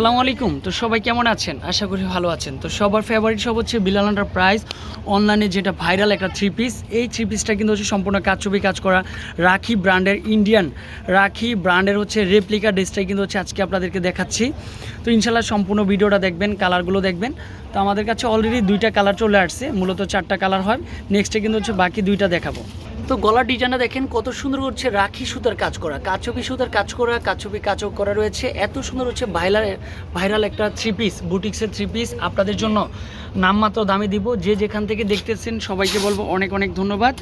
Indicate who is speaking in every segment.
Speaker 1: সালামু আলাইকুম। তো সবাই কেমন আছেন? আশা করি ভালো আছেন। তো সবার ফেভারিট সব হচ্ছে বিলাল আন্ডার প্রাইস অনলাইনে যেটা ভাইরাল একটা থ্রি পিস এই থ্রি পিসটা কিন্তু হচ্ছে সম্পূর্ণ কাজছবি কাজ করা রাখি ব্র্যান্ডের ইন্ডিয়ান রাখি ব্র্যান্ডের হচ্ছে রেপ্লিকা ড্রেসটাই কিন্তু হচ্ছে আজকে আপনাদেরকে দেখাচ্ছি। তো ইনশাল্লাহ সম্পূর্ণ ভিডিওটা দেখবেন কালারগুলো দেখবেন। তো আমাদের কাছে অলরেডি দুইটা কালার চলে আসছে, মূলত চারটা কালার হয়। নেক্সটে কিন্তু হচ্ছে বাকি দুইটা দেখাবো। তো গলার ডিজাইনটা দেখেন, কত সুন্দর হচ্ছে রাখি সুতার কাজ করা। কাচপি সুতার কাজ করা কাচপি কাজও করা রয়েছে। এত সুন্দর হচ্ছে ভাইরাল ভাইরাল একটা থ্রি পিস বুটিক্সের থ্রি পিস আপনাদের জন্য নামমাত্র দামে দিব। যে যেখান থেকে দেখতেছেন, সবাইকে বলব অনেক অনেক ধন্যবাদ।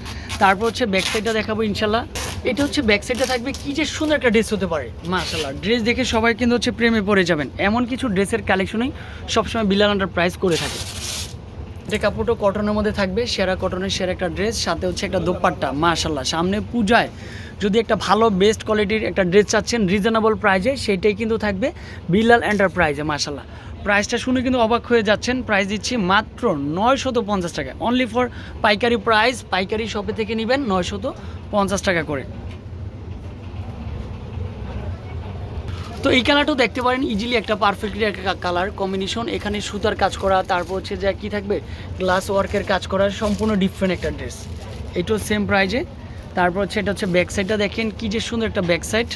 Speaker 1: তারপর হচ্ছে ব্যাক সাইডটা দেখাবো ইনশাল্লাহ। এটা হচ্ছে ব্যাক সাইডটা থাকবে। কি যে সুন্দর একটা ড্রেস হতে পারে। মাশাল্লাহ ড্রেস দেখে সবাই কিন্তু হচ্ছে প্রেমে পড়ে যাবেন। এমন কিছু ড্রেসের কালেকশনই সবসময় বিলাল আন্ডার প্রাইস করে থাকে। যে কাপড়টা কটনের মধ্যে থাকবে, সেরা কটনের সেরা একটা ড্রেস সাথে হচ্ছে একটা দোপাট্টা মাশাল্লাহ সামনে পূজায় যদি একটা ভালো বেস্ট কোয়ালিটির একটা ড্রেস চাচ্ছেন রিজনেবল প্রাইজে সেইটাই কিন্তু থাকবে বিলাল এন্টারপ্রাইজে মাশাল্লাহ প্রাইসটা শুনে কিন্তু অবাক হয়ে যাচ্ছেন। প্রাইস দিচ্ছি মাত্র নয়শত পঞ্চাশ টাকা। অনলি ফর পাইকারি প্রাইস পাইকারি শপে থেকে নেবেন নয়শত পঞ্চাশ টাকা করে। তো এই কালারটাও দেখতে পারেন ইজিলি একটা পারফেক্টলি একটা কালার কম্বিনেশন এখানে সুতার কাজ করা, তারপর হচ্ছে যে কি থাকবে? গ্লাস ওয়ার্কের কাজ করা, সম্পূর্ণ ডিফারেন্ট একটা ড্রেস এটাও সেম প্রাইজে তারপর হচ্ছে এটা হচ্ছে ব্যাক সাইডটা দেখেন, কী যে সুন্দর একটা ব্যাক সাইড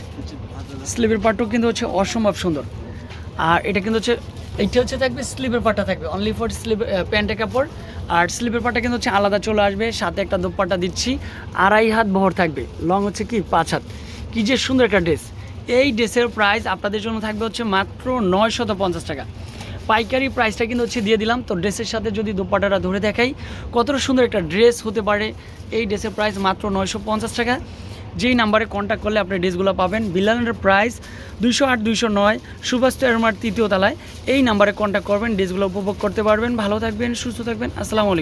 Speaker 1: স্লিভের পার্টও কিন্তু হচ্ছে অসম্ভব সুন্দর। আর এটা কিন্তু হচ্ছে এইটা হচ্ছে থাকবে স্লিভের পার্টটা থাকবে। অনলি ফর স্লিভ প্যান্টের কাপড়। আর স্লিভের পার্টটা কিন্তু হচ্ছে আলাদা চলে আসবে। সাথে একটা দোপাট্টা দিচ্ছি। আড়াই হাত বহর থাকবে। লং হচ্ছে কি? পাঁচ হাত। কী যে সুন্দর একটা ড্রেস এই ড্রেসের প্রাইস আপনাদের জন্য থাকবে হচ্ছে মাত্র নয়শত পঞ্চাশ টাকা। পাইকারি প্রাইসটা কিন্তু হচ্ছে দিয়ে দিলাম। তো ড্রেসের সাথে যদি দোপাটাটা ধরে দেখাই, কতটা সুন্দর একটা ড্রেস হতে পারে। এই ড্রেসের প্রাইস মাত্র নয়শো পঞ্চাশ টাকা। যেই নাম্বারে কন্ট্যাক্ট করলে আপনি ড্রেসগুলো পাবেন। বিলানের প্রাইস দুইশো আট, দুইশো নয়, সুভাষ এরমার তৃতীয় তলায়। এই নাম্বারে কন্ট্যাক্ট করবেন, ড্রেসগুলো উপভোগ করতে পারবেন। ভালো থাকবেন, সুস্থ থাকবেন। আসসালামু আলাইকুম।